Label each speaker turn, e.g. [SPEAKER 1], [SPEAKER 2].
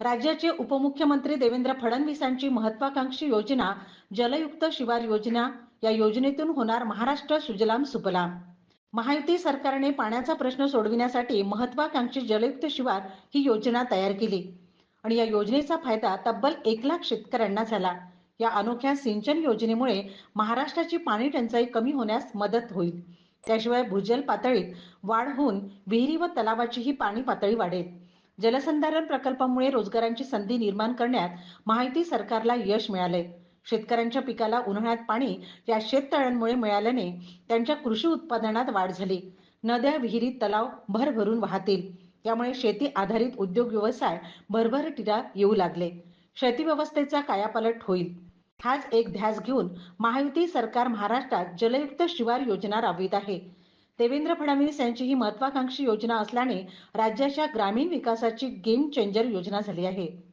[SPEAKER 1] राज्याचे उपमुख्यमंत्री देवेंद्र फडणवीसांची महत्वाकांक्षी योजना जलयुक्त शिवार योजना या योजनेतून होणार महाराष्ट्र सुजलाम सुफलाम महायुती सरकारने पाण्याचा प्रश्न सोडविण्यासाठी महत्वाकांक्षी जलयुक्त शिवार ही योजना तयार केली. आणि या योजनेचा फायदा तब्बल एक लाख शेतकऱ्यांना झाला. या अनोख्या सिंचन योजनेमुळे महाराष्ट्राची पाणी टंचाई कमी होण्यास मदत होईल. त्याशिवाय भूजल पातळीत वाढ होऊन विहिरी व तलावाचीही पाणी पातळी वाढेल. जलसंधारण प्रकल्पामुळे रोजगारांची संधी निर्माण करण्यात माहिती सरकारला यश मिळाले शेतकऱ्यांच्या पिकाला उन्हाळ्यात पाणी या शेततळ्यांमुळे मिळाल्याने त्यांच्या कृषी उत्पादनात वाढ झाली. नद्या विहिरी तलाव भरभरून वाहतील. त्यामुळे शेती आधारित उद्योग व्यवसाय भरभरटीला येऊ लागले. शेती व्यवस्थेचा कायापालट होईल. हाच एक ध्यास घेऊन महायुती सरकार महाराष्ट्रात जलयुक्त शिवार योजना राबवित आहे. देवेंद्र फडणवीस यांची ही महत्वाकांक्षी योजना असल्याने राज्याच्या ग्रामीण विकासाची गेम चेंजर योजना झाली आहे.